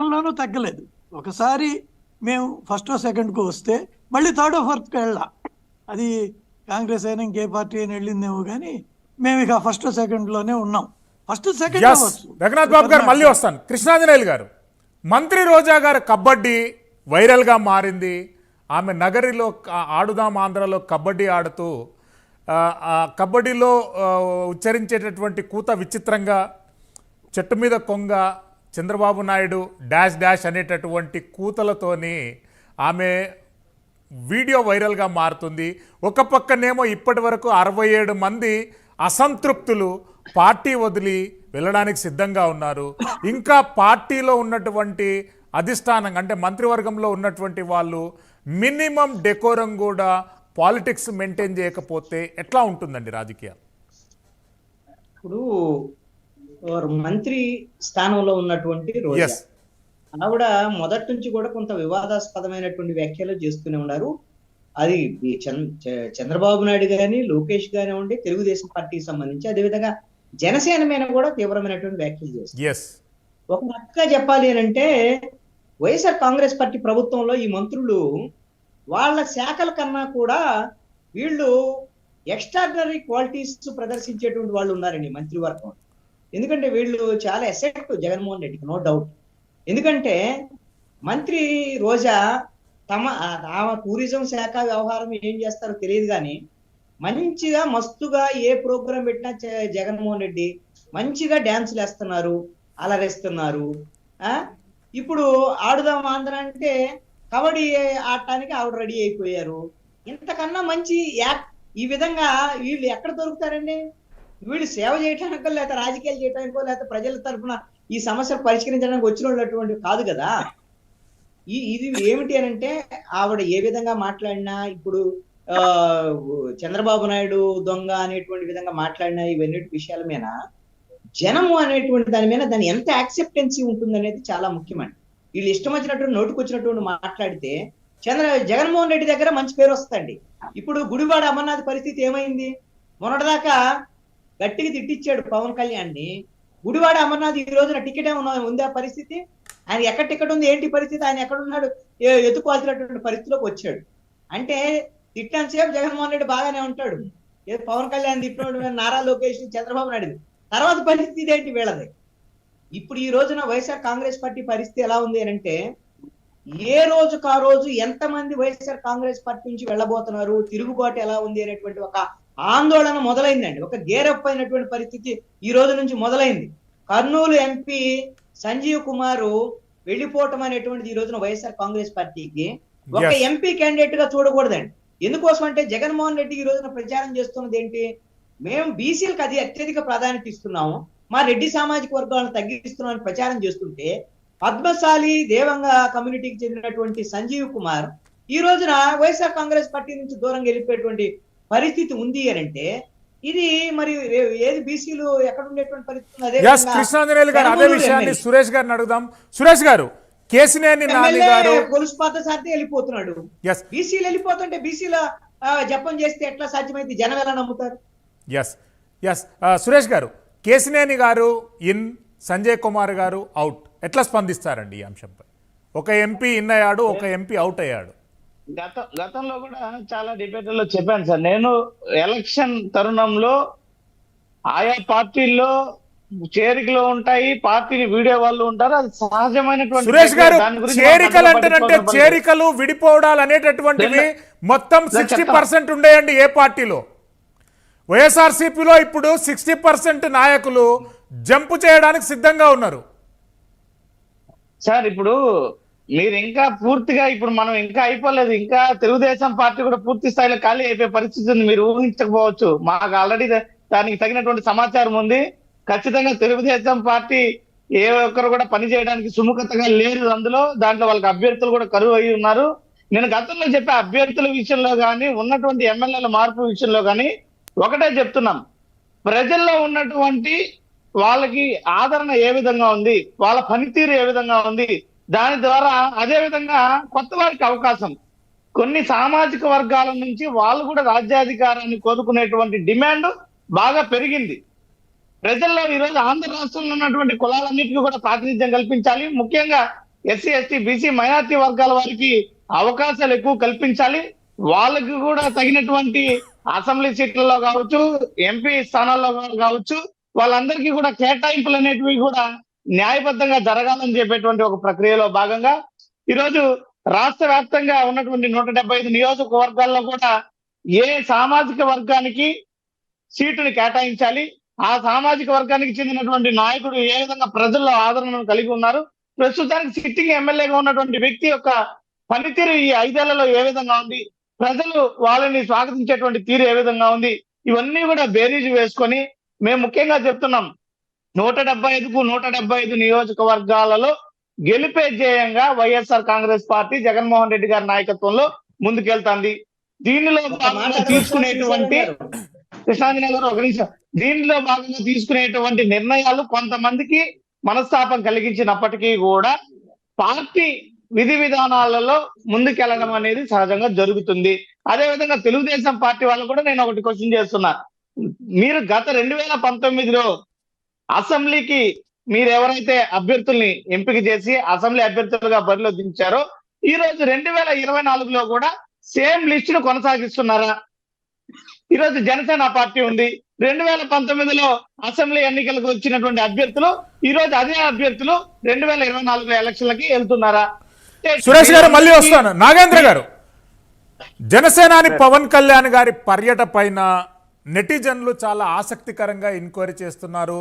లోనూ తగ్గలేదు. ఒకసారి మేము ఫస్ట్ సెకండ్కు వస్తే మళ్ళీ థర్డ్ ఫోర్త్కి వెళ్ళా. అది కాంగ్రెస్ అయినా ఇంకే పార్టీ అయినా వెళ్ళిందేమో కానీ మేము ఇక ఫస్ట్ సెకండ్లోనే ఉన్నాం. ఫస్ట్ సెకండ్ రఘునాథ్ బాబు గారు మళ్ళీ వస్తాను. కృష్ణాంజనేయులు గారు మంత్రి రోజా గారు కబడ్డీ వైరల్గా మారింది. ఆమె నగరిలో ఆడుదాం ఆంధ్రలో కబడ్డీ ఆడుతూ కబడ్డీలో ఉచ్చరించేటటువంటి కూత విచిత్రంగా చెట్టు మీద కొంగ చంద్రబాబు నాయుడు డాష్ డాష్ అనేటటువంటి కూతలతోని ఆమె వీడియో వైరల్గా మారుతుంది. ఒక పక్కనేమో ఇప్పటి వరకు అరవై ఏడు మంది అసంతృప్తులు పార్టీ వదిలి వెళ్ళడానికి సిద్ధంగా ఉన్నారు. ఇంకా పార్టీలో ఉన్నటువంటి అధిష్టానం అంటే మంత్రివర్గంలో ఉన్నటువంటి వాళ్ళు మినిమం డెకోరం కూడా పాలిటిక్స్ మెయింటైన్ చేయకపోతే ఎట్లా ఉంటుందండి రాజకీయాలు? ఇప్పుడు మంత్రి స్థానంలో ఉన్నటువంటి రోజా. ఆవిడ మొదటి నుంచి కూడా కొంత వివాదాస్పదమైనటువంటి వ్యాఖ్యలు చేస్తూనే ఉన్నారు. అది చంద్రబాబు నాయుడు గాని లోకేష్ కానివ్వండి తెలుగుదేశం పార్టీకి సంబంధించి అదేవిధంగా జనసేన మీద కూడా తీవ్రమైనటువంటి వ్యాఖ్యలు చేస్తారు ఒక రకంగా చెప్పాలి అంటే వైఎస్ఆర్ కాంగ్రెస్ పార్టీ ప్రభుత్వంలో ఈ మంత్రులు వాళ్ళ శాఖల కన్నా కూడా వీళ్ళు ఎక్స్ట్రాడినరీ క్వాలిటీస్ ప్రదర్శించేటువంటి వాళ్ళు ఉన్నారండి మంత్రివర్గం ఎందుకంటే వీళ్ళు చాలా ఎసెక్ట్ జగన్మోహన్ రెడ్డికి నో డౌట్. ఎందుకంటే మంత్రి రోజా తమ ఆమె టూరిజం శాఖ వ్యవహారం ఏం చేస్తారో తెలియదు కానీ మంచిగా మస్తుగా ఏ ప్రోగ్రాం పెట్టినా జగన్మోహన్ రెడ్డి మంచిగా డ్యాన్సులు వేస్తున్నారు అలరేస్తున్నారు. ఇప్పుడు ఆడుదాం ఆంధ్ర అంటే కబడ్డీ ఆడటానికి ఆవిడ రెడీ అయిపోయారు. ఇంతకన్నా మంచి యాక్ ఈ విధంగా వీళ్ళు ఎక్కడ దొరుకుతారండి? వీళ్ళు సేవ చేయడానికో లేకపోతే రాజకీయాలు చేయడానికో లేకపోతే ప్రజల తరఫున ఈ సమస్యలు పరిష్కరించడానికి వచ్చిన వాళ్ళు కాదు కదా. ఈ ఇది ఏమిటి అని అంటే ఆవిడ ఏ విధంగా మాట్లాడినా ఇప్పుడు ఆ చంద్రబాబు నాయుడు దొంగ అనేటువంటి విధంగా మాట్లాడినా ఇవన్నీ విషయాల మీద జనము అనేటువంటి దాని మీద దాని ఎంత యాక్సెప్టెన్సీ ఉంటుంది అనేది చాలా ముఖ్యమండి. వీళ్ళు ఇష్టం వచ్చినటువంటి నోటుకు వచ్చినటువంటి మాట్లాడితే చంద్ర జగన్మోహన్ రెడ్డి దగ్గర మంచి పేరు వస్తుంది ఇప్పుడు గుడివాడ అమర్నాథ్ పరిస్థితి ఏమైంది? మొన్నటిదాకా గట్టిగా తిట్టించాడు పవన్ కళ్యాణ్ని గుడివాడ అమర్నాథ్ ఈ రోజున టికెట్ ఏమన్నా ఉందా పరిస్థితి? ఆయన ఎక్కడ టికెట్ ఉంది ఏంటి పరిస్థితి? ఆయన ఎక్కడ ఉన్నాడు? ఎత్తుకోవాల్సినటువంటి పరిస్థితిలోకి వచ్చాడు. అంటే తిట్టాను సేపు జగన్మోహన్ రెడ్డి బాగానే ఉంటాడు. ఏదో పవన్ కళ్యాణ్ తిట్టినోడు నారా లోకేష్ చంద్రబాబు నాయుడు తర్వాత పరిస్థితి ఏంటి వీళ్ళది? ఇప్పుడు ఈ రోజున వైఎస్ఆర్ కాంగ్రెస్ పార్టీ పరిస్థితి ఎలా ఉంది అని అంటే ఏ రోజుకు ఆ రోజు ఎంతమంది వైఎస్ఆర్ కాంగ్రెస్ పార్టీ నుంచి వెళ్ళబోతున్నారు? తిరుగుబాటు ఎలా ఉంది అనేటువంటి ఒక ఆందోళన మొదలైందండి. ఒక గేరప్ అయినటువంటి పరిస్థితి ఈ రోజు నుంచి మొదలైంది. కర్నూలు ఎంపీ సంజీవ్ కుమార్ వెళ్ళిపోవటం అనేటువంటిది ఈ రోజున వైఎస్ఆర్ కాంగ్రెస్ పార్టీకి ఒక. ఎంపీ క్యాండిడేట్గా చూడకూడదండి. ఎందుకోసం అంటే జగన్మోహన్ రెడ్డి ఈ రోజున ప్రచారం చేస్తున్నది ఏంటి? మేము బీసీలకు అది అత్యధిక ప్రాధాన్యత ఇస్తున్నాము. మా రెడ్డి సామాజిక వర్గాలను తగ్గిస్తున్నామని ప్రచారం చేస్తుంటే పద్మశాలి దేవంగ కమ్యూనిటీకి చెందినటువంటి సంజీవ్ కుమార్ ఈ రోజున వైఎస్ఆర్ కాంగ్రెస్ పార్టీ నుంచి దూరంగా వెళ్ళిపోయేటువంటి పరిస్థితి ఉంది అని అంటే ఇది మరి ఏది బీసీలు ఎక్కడ ఉండేటువంటి పరిస్థితి? అదే కృష్ణాంజనేయులు గారు అదే విషయాన్ని. సురేష్ గారిని అడుగుదాం. సురేష్ గారు కేసినేని నాని గారు గొలుసు పాత సార్తే వెళ్ళిపోతున్నాడు. బీసీలు వెళ్ళిపోతుంటే బీసీల జపం చేస్తే ఎట్లా సాధ్యమైంది? జనం ఎలా నమ్ముతారు? ఎస్ ఎస్ సురేష్ గారు కేసినేని గారు ఇన్ సంజయ్ కుమార్ గారు అవుట్ ఎట్లా స్పందిస్తారండి ఈ అంశంపై? ఒక ఎంపీ ఇన్ అయ్యాడు ఒక ఎంపీ అవుట్ అయ్యాడు. గత గతంలో కూడా చాలా డిబేట్లలో చెప్పాను సార్. నేను ఎలక్షన్ తరుణంలో ఆయా పార్టీల్లో చేరికలు ఉంటాయి పార్టీని వీడియో వాళ్ళు ఉంటారు. అది సహజమైనటువంటి సురేష్ గారు చేరికలు పర్లేదు. చేరికలు విడిపోవడాలు అనేటటువంటివి మొత్తం సిక్స్టీ. పర్సెంట్ ఉండేయండి ఏ పార్టీలో. వైఎస్ఆర్సీపీలో ఇప్పుడు సిక్స్టీ పర్సెంట్ నాయకులు జంపు చేయడానికి సిద్ధంగా ఉన్నారు. సార్ ఇప్పుడు మీరు ఇంకా పూర్తిగా ఇప్పుడు మనం ఇంకా అయిపోలేదు. ఇంకా తెలుగుదేశం పార్టీ కూడా పూర్తి స్థాయిలో ఖాళీ అయిపోయే పరిస్థితి ఉంది. మీరు ఊహించకపోవచ్చు. మాకు ఆల్రెడీ దానికి తగినటువంటి సమాచారం ఉంది. ఖచ్చితంగా తెలుగుదేశం పార్టీ ఏ ఒక్కరు కూడా పని చేయడానికి సుముఖతగా లేరు. అందులో దాంట్లో వాళ్ళకి అభ్యర్థులు కూడా కరువు అయి ఉన్నారు. నేను గతంలో చెప్పే అభ్యర్థుల విషయంలో కానీ ఉన్నటువంటి ఎమ్మెల్యేల మార్పు విషయంలో కానీ ఒకటే చెప్తున్నాం. ప్రజల్లో ఉన్నటువంటి వాళ్ళకి ఆదరణ ఏ విధంగా ఉంది? వాళ్ళ పనితీరు ఏ విధంగా ఉంది? దాని ద్వారా అదే విధంగా కొత్త వారికి అవకాశం. కొన్ని సామాజిక వర్గాల నుంచి వాళ్ళు కూడా రాజ్యాధికారాన్ని కోరుకునేటువంటి డిమాండ్ బాగా పెరిగింది. ప్రజల్లో ఈరోజు ఆంధ్ర రాష్ట్రంలో ఉన్నటువంటి కులాలన్నింటికి కూడా ప్రాతినిధ్యం కల్పించాలి. ముఖ్యంగా ఎస్సీ ఎస్టీ బీసీ మైనార్టీ వర్గాల వారికి అవకాశాలు ఎక్కువ కల్పించాలి. వాళ్ళకి కూడా తగినటువంటి అసెంబ్లీ సీట్లలో కావచ్చు ఎంపీ స్థానాల్లో కావచ్చు వాళ్ళందరికీ కూడా కేటాయింపులు అనేటివి కూడా న్యాయబద్ధంగా జరగాలని చెప్పేటువంటి ఒక ప్రక్రియలో భాగంగా ఈరోజు రాష్ట్ర వ్యాప్తంగా ఉన్నటువంటి నూట డెబ్బై ఐదు నియోజకవర్గాల్లో కూడా ఏ సామాజిక వర్గానికి సీటుని కేటాయించాలి? ఆ సామాజిక వర్గానికి చెందినటువంటి నాయకుడు ఏ విధంగా ప్రజల్లో ఆదరణను కలిగి ఉన్నారు? ప్రస్తుతానికి సిట్టింగ్ ఎమ్మెల్యేగా ఉన్నటువంటి వ్యక్తి యొక్క పనితీరు ఈ ఐదేళ్ళలో ఏ విధంగా ఉంది? ప్రజలు వాళ్ళని స్వాగతించేటువంటి తీరు ఏ విధంగా ఉంది? ఇవన్నీ కూడా బేరీజు వేసుకొని మేము ముఖ్యంగా చెప్తున్నాం. నూట డెబ్బై ఐదుకు నూట డెబ్బై ఐదు నియోజకవర్గాలలో గెలిపే ధ్యేయంగా వైఎస్ఆర్ కాంగ్రెస్ పార్టీ జగన్మోహన్ రెడ్డి గారి నాయకత్వంలో ముందుకెళ్తాంది. దీనిలో భాగంగా తీసుకునేటువంటి? కృష్ణాంజనేయ గారు. ఒక నిమిషం. దీనిలో భాగంగా తీసుకునేటువంటి నిర్ణయాలు కొంతమందికి మనస్తాపం కలిగించినప్పటికీ కూడా పార్టీ విధి విధానాలలో ముందుకెళ్ళడం అనేది సహజంగా జరుగుతుంది. అదే విధంగా తెలుగుదేశం పార్టీ వాళ్ళు కూడా నేను ఒకటి క్వశ్చన్ చేస్తున్నా. మీరు గత రెండు వేల పంతొమ్మిదిలో అసెంబ్లీకి మీరు ఎవరైతే అభ్యర్థుల్ని ఎంపిక చేసి అసెంబ్లీ అభ్యర్థులుగా బరిలో దించారో ఈ రోజు రెండు వేల ఇరవై నాలుగులో కూడా సేమ్ లిస్ట్ను కొనసాగిస్తున్నారా? ఈ రోజు జనసేన పార్టీ ఉంది. రెండు వేల పంతొమ్మిదిలో అసెంబ్లీ ఎన్నికలకు వచ్చినటువంటి అభ్యర్థులు ఈ రోజు అదే అభ్యర్థులు రెండు వేల ఇరవై నాలుగు ఎలక్షన్లకి వెళ్తున్నారా? సురేష్ గారు మళ్ళీ వస్తాను. నాగేంద్ర గారు జనసేనాని పవన్ కళ్యాణ్ గారి పర్యట పైన నెటిజన్లు చాలా ఆసక్తికరంగా ఎంక్వైరీ చేస్తున్నారు.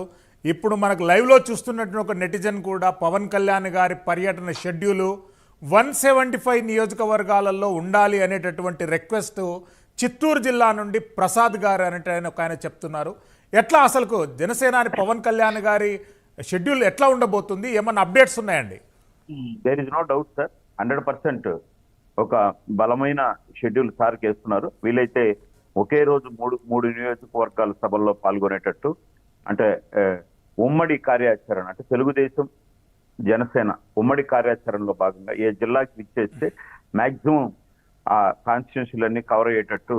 ఇప్పుడు మనకు లైవ్లో చూస్తున్నట్టు ఒక నెటిజన్ కూడా పవన్ కళ్యాణ్ గారి పర్యటన షెడ్యూలు వన్ సెవెంటీ ఫైవ్ నియోజకవర్గాలలో ఉండాలి అనేటటువంటి రిక్వెస్ట్ చిత్తూరు జిల్లా నుండి ప్రసాద్ గారు అనేట ఒక ఆయన చెప్తున్నారు. ఎట్లా అసలుకు జనసేనాని పవన్ కళ్యాణ్ గారి షెడ్యూల్ ఎట్లా ఉండబోతుంది? ఏమన్నా అప్డేట్స్ ఉన్నాయండి? There is no doubt sir hundred percent ఒక బలమైన షెడ్యూల్ సార్ చేస్తున్నారు. వీలైతే ఒకే రోజు మూడు మూడు నియోజకవర్గాల సభల్లో పాల్గొనేటట్టు అంటే ఉమ్మడి కార్యాచరణ అంటే తెలుగుదేశం జనసేన ఉమ్మడి కార్యాచరణలో భాగంగా ఏ జిల్లాకి విచ్చేస్తే మాక్సిమం ఆ కాన్స్టిట్యూన్సీలన్నీ కవర్ అయ్యేటట్టు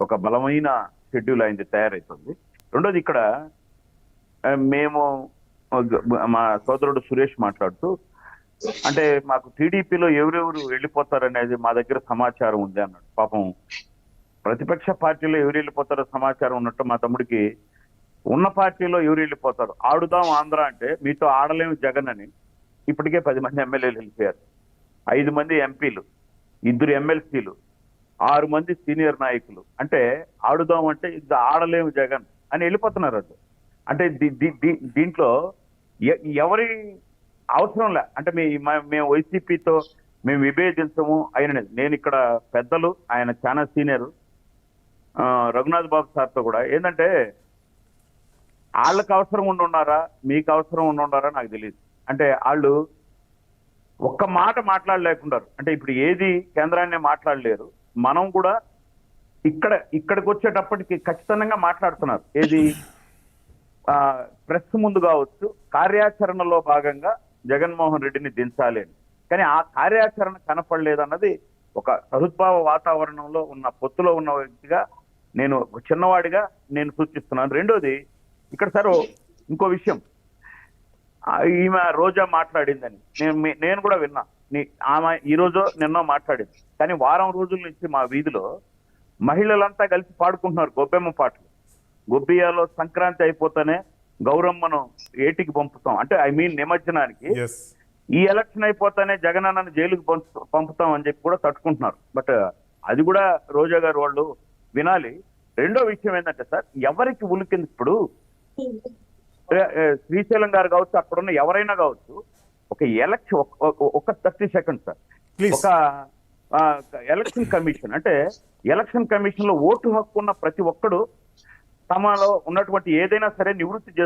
ఒక బలమైన షెడ్యూల్ అయింది తయారైతుంది. రెండోది ఇక్కడ మేము మా సోదరుడు సురేష్ మాట్లాడుతూ అంటే మాకు టీడీపీలో ఎవరెవరు వెళ్ళిపోతారనేది మా దగ్గర సమాచారం ఉంది అన్నాడు. పాపం ప్రతిపక్ష పార్టీలో ఎవరు వెళ్ళిపోతారో సమాచారం ఉన్నట్టు మా తమ్ముడికి ఉన్న పార్టీలో ఎవరు వెళ్ళిపోతారు? ఆడుదాం ఆంధ్ర అంటే మీతో ఆడలేము జగన్ అని. ఇప్పటికే పది మంది ఎమ్మెల్యేలు వెళ్ళిపోయారు. ఐదు మంది ఎంపీలు ఇద్దరు ఎమ్మెల్సీలు ఆరు మంది సీనియర్ నాయకులు. అంటే ఆడుదాం అంటే ఇది ఆడలేము జగన్ అని వెళ్ళిపోతున్నారు అది అంటే దీ- దీ- దీ- దీంట్లో ఎ- ఎవరి అవసరం లే. అంటే మీ మ- మేము వైసీపీతో మేము విభేదించము. ఆయన నేను ఇక్కడ పెద్దలు ఆయన చాలా సీనియర్. రఘునాథ్ బాబు సార్తో కూడా. ఏంటంటే వాళ్ళకి అవసరం ఉండి ఉన్నారా? మీకు అవసరం ఉండి ఉన్నారా? నాకు తెలియదు అంటే వాళ్ళు ఒక్క మాట మాట్లాడలేకున్నారు అంటే ఇప్పుడు ఏది కేంద్రాన్ని మాట్లాడలేరు. మనం కూడా ఇక్కడ ఇక్కడికి వచ్చేటప్పటికి ఖచ్చితంగా మాట్లాడుతున్నారు. ఏది? ఆ ప్రెస్ ముందు కావచ్చు కార్యాచరణలో భాగంగా జగన్మోహన్ రెడ్డిని దించాలి అని. కానీ ఆ కార్యాచరణ కనపడలేదన్నది ఒక సహృద్భావ వాతావరణంలో ఉన్న పొత్తులో ఉన్న వ్యక్తిగా నేను చిన్నవాడిగా నేను సూచిస్తున్నాను. రెండోది ఇక్కడ సార్ ఇంకో విషయం. ఈమె రోజా మాట్లాడిందని. నేను నేను కూడా విన్నా. ఆమె ఈ రోజు నిన్నో మాట్లాడింది. కానీ వారం రోజుల నుంచి మా వీధిలో మహిళలంతా కలిసి పాడుకుంటున్నారు గొబ్బెమ్మ పాటలు. గొబ్బియాలో సంక్రాంతి అయిపోతేనే గౌరమ్మను ఏటికి పంపుతాం. అంటే ఐ మీన్ నిమజ్జనానికి ఈ ఎలక్షన్ అయిపోతానే జగన్ అన్నను జైలుకి పంపు- పంపుతాం అని చెప్పి కూడా తట్టుకుంటున్నారు. బట్ అది కూడా రోజా గారు వాళ్ళు వినాలి. రెండో విషయం ఏంటంటే సార్ ఎవరికి ఉలికింది ఇప్పుడు శ్రీశైలం గారు కావచ్చు అక్కడున్న ఎవరైనా కావచ్చు ఒక ఎలక్షన్ ఒక థర్టీ సెకండ్ సార్. ఒక ఎలక్షన్ కమిషన్ అంటే ఎలక్షన్ కమిషన్లో ఓటు హక్కు ఉన్న ప్రతి ఒక్కడు తమలో ఉన్నటువంటి ఏదైనా సరే నివృత్తి